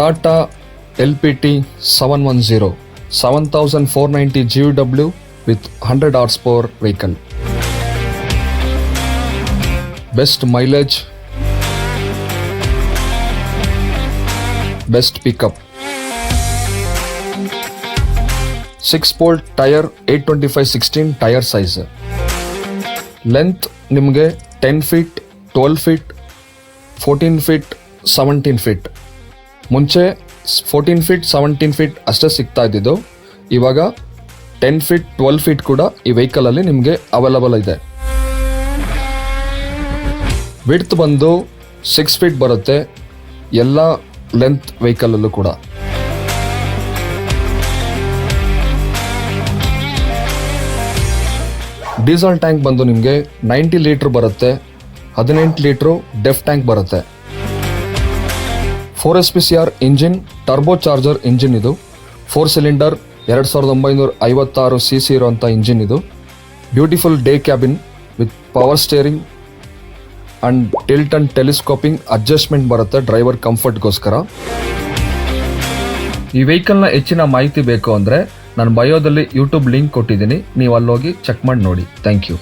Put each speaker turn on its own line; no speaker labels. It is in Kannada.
Tata L P T seven one zero seven thousand four ninety G U W with hundred horse power vehicle best mileage best pickup six bolt tyre eight twenty five sixteen tyre size length ನಿಮಗೆ ten feet twelve feet fourteen feet seventeen feet ಮುಂಚೆ ಫೋರ್ಟೀನ್ ಫೀಟ್ ಸೆವೆಂಟೀನ್ ಫೀಟ್ ಅಷ್ಟೇ ಸಿಗ್ತಾ ಇದ್ದಿದ್ದು. ಇವಾಗ ಟೆನ್ ಫೀಟ್ ಟ್ವೆಲ್ ಫೀಟ್ ಕೂಡ ಈ ವೆಹಿಕಲಲ್ಲಿ ನಿಮಗೆ ಅವೈಲಬಲ್ ಇದೆ. ವಿಡ್ತ್ ಬಂದು ಸಿಕ್ಸ್ ಫೀಟ್ ಬರುತ್ತೆ ಎಲ್ಲ ಲೆಂತ್ ವೆಹಿಕಲಲ್ಲೂ ಕೂಡ. ಡೀಸೆಲ್ ಟ್ಯಾಂಕ್ ಬಂದು ನಿಮಗೆ ನೈಂಟಿ ಲೀಟ್ರ್ ಬರುತ್ತೆ, ಹದಿನೆಂಟು ಲೀಟ್ರು ಡೆಫ್ ಟ್ಯಾಂಕ್ ಬರುತ್ತೆ. Four S P C R engine turbocharger engine ಇದು. ಫೋರ್ ಸಿಲಿಂಡರ್ ಎರಡು ಸಾವಿರದ ಒಂಬೈನೂರ ಐವತ್ತಾರು ಸಿ ಸಿ ಇರುವಂಥ ಇಂಜಿನ್ ಇದು. Beautiful day cabin with power steering and tilt and telescoping adjustment ಬರುತ್ತೆ ಡ್ರೈವರ್ ಕಂಫರ್ಟ್ಗೋಸ್ಕರ ಈ ವೆಹಿಕಲ್ನ ಹೆಚ್ಚಿನ ಮಾಹಿತಿ ಬೇಕು ಅಂದರೆ ನಾನು ಬಯೋದಲ್ಲಿ ಯೂಟ್ಯೂಬ್ ಲಿಂಕ್ ಕೊಟ್ಟಿದ್ದೀನಿ. ನೀವು ಅಲ್ಲೋಗಿ ಚೆಕ್ ಮಾಡಿ ನೋಡಿ. Thank you